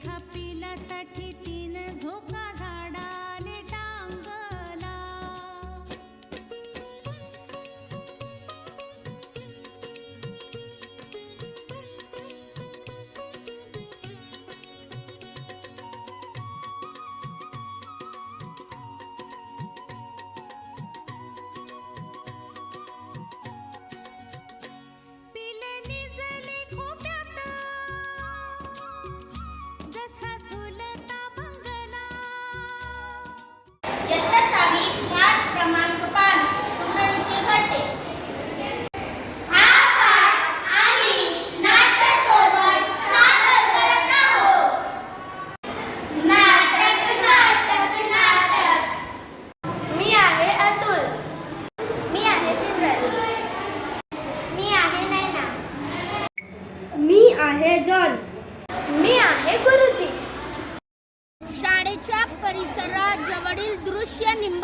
खपिलासाठी तीन झोका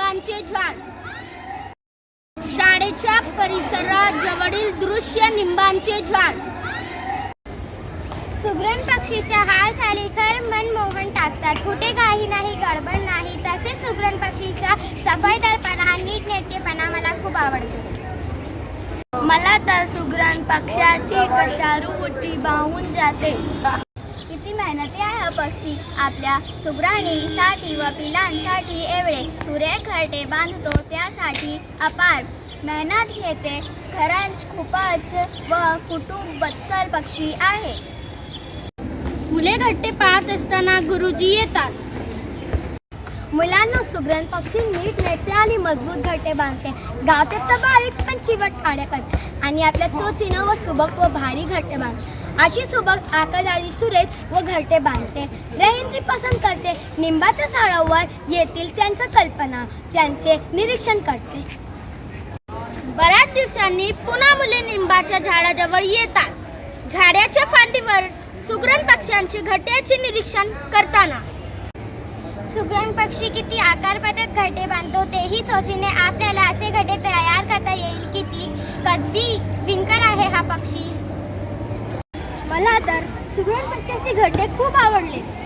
दृश्य झाड शाळेच्या परिसरात जवळील दृश्य निंबांचे झाड सुग्रण पक्षीच्या हाल सालीकर खर मन मोहन टाकतात. कुठे काही नाही गडबड नाही. तसेच सुग्रण पक्षीचा सफाईदारपणा नीटनेटकेपणा मला खूप आवडतो. मला तर सुग्रण पक्षाची कशारू मुठी बाहून जाते. मेहनती आहे हा पक्षी आपल्या सुग्राणीसाठी व पिलांसाठी एवढे सुरेख घरटे बांधतो त्यासाठी अपार मेहनत घेते. खरंच खूपच व कुटुंब बत्सल पक्षी आहे. मुले घट्टे पाहत असताना गुरुजी येतात. मुलांना सुग्रण पक्षी नीट नेटते आणि मजबूत घट्टे बांधते. गावतेचा बारीक पण चिवट ठाड्या करते आणि आपल्या चोचीनं व सुबक व भारी घट्टे बांधते. अशी सुबक आकाराची सुरेख व घरटे बांधते. रहिंद्री पसंत करते. निंबाच्या झाडावर येतील त्यांच्या कल्पना. त्यांचे निरीक्षण करते. बऱ्याच दिवसांनी पुन्हा मुले निंबाच्या झाडाजवळ येतात. झाडाच्या फांदीवर सुग्रण पक्ष्यांची घट्याचे निरीक्षण करताना. सुग्रण पक्षी किती आकार घटे बांधतो तेही चोचीने आपल्याला असे घटे तयार करता येईल किती कसबी विणकर आहे हा पक्षी. मला तर खड्डे खूप आवडले.